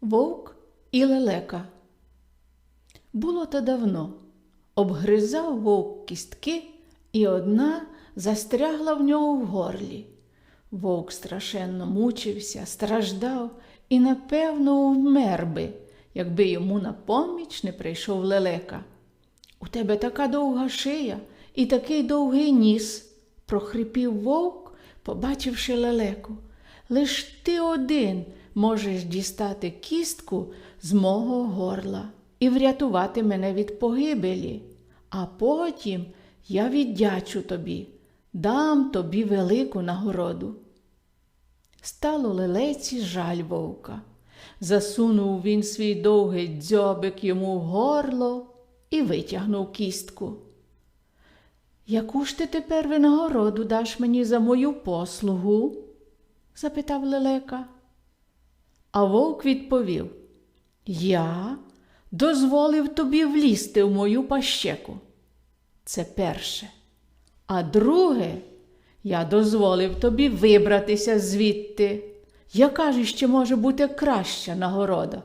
Вовк і лелека. Було то давно. Обгризав вовк кістки, і одна застрягла в нього в горлі. Вовк страшенно мучився, страждав і, напевно, вмер би, якби йому на поміч не прийшов лелека. У тебе така довга шия і такий довгий ніс, прохрипів вовк, побачивши лелеку. Лиш ти один можеш дістати кістку з мого горла і врятувати мене від погибелі, а потім я віддячу тобі, дам тобі велику нагороду. Стало лелеці жаль вовка. Засунув він свій довгий дзьобик йому в горло і витягнув кістку. Яку ж ти тепер винагороду даш мені за мою послугу? запитав лелека. А вовк відповів Я дозволив тобі влізти в мою пащеку. Це перше. А друге, я дозволив тобі вибратися звідти. Яка ж ще може бути краща нагорода?